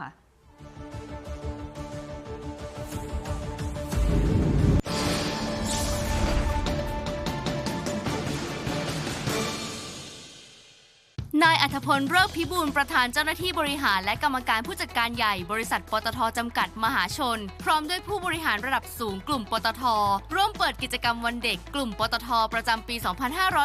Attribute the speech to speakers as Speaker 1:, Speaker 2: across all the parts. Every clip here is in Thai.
Speaker 1: ค่
Speaker 2: นายอัธพลเริกพิบูลประธานเจ้าหน้าที่บริหารและกรรมการผู้จัดการใหญ่บริษัทปตทจำกัดมหาชน พร้อมด้วยผู้บริหารระดับสูงกลุ่มปตท ร่วมเปิดกิจกรรมวันเด็กกลุ่มปตทประจำปี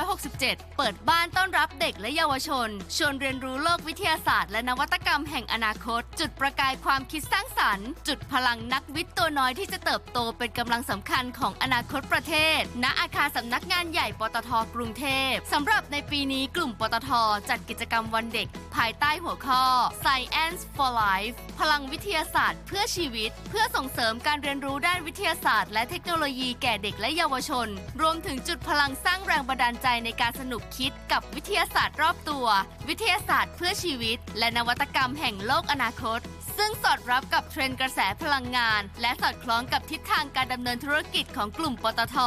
Speaker 2: 2567 เปิดบ้านต้อนรับเด็กและเยาวชน ชวนเรียนรู้โลกวิทยาศาสตร์และนวัตกรรมแห่งอนาคต จุดประกายความคิดสร้างสรรค์ จุดพลังนักวิทย์ตัวน้อยที่จะเติบโตเป็นกำลังสำคัญของอนาคตประเทศ ณอาคารสำนักงานใหญ่ปตทกรุงเทพสำหรับในปีนี้กลุ่มปตทจัดกิจกรรมวันเด็ก ภายใต้หัวข้อ Science for Life พลังวิทยาศาสตร์เพื่อชีวิต เพื่อส่งเสริมการเรียนรู้ด้านวิทยาศาสตร์ และเทคโนโลยีแก่เด็กและเยาวชน รวมถึงจุดพลังสร้างแรงบันดาลใจในการสนุกคิดกับวิทยาศาสตร์รอบตัว วิทยาศาสตร์เพื่อชีวิต และนวัตกรรมแห่งโลกอนาคตซึ่งสอดรับกับเทรนด์กระแสพลังงาน และสอดคล้องกับทิศทางการดำเนินธุรกิจของกลุ่มปตท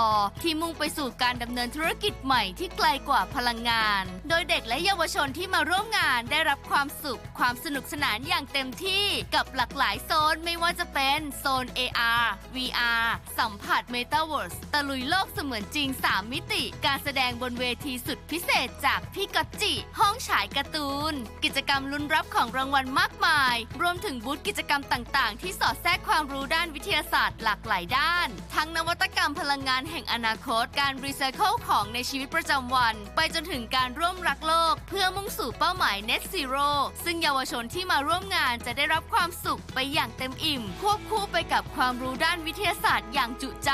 Speaker 2: ที่มุ่งไปสู่การดำเนินธุรกิจใหม่ที่ไกลกว่าพลังงาน โดยเด็กและเยาวชนที่มาร่วมงานได้รับความสุข ความสนุกสนานอย่างเต็มที่กับหลากหลายโซนไม่ว่าจะเป็นโซน AR VR สัมผัส Metaverse ตะลุยโลกเสมือนจริง 3 มิติ การแสดงบนเวทีสุดพิเศษจากพี่กัจจิ ห้องฉายการ์ตูน กิจกรรมลุ้นรับของรางวัลมากมาย รวมถึงบูธกิจกรรมต่าง ๆ ที่สอดแทรกความรู้ด้านวิทยาศาสตร์หลากหลายด้าน ทั้งนวัตกรรมพลังงานแห่งอนาคต การรีไซเคิลของในชีวิตประจำวัน ไปจนถึงการร่วมรักโลกเพื่อมุ่งสู่เป้าหมาย Net Zero ซึ่งเยาวชนที่มาร่วมงานจะได้รับความสุขไปอย่างเต็มอิ่ม ควบคู่ไปกับความรู้ด้านวิทยาศาสตร์อย่างจุใจ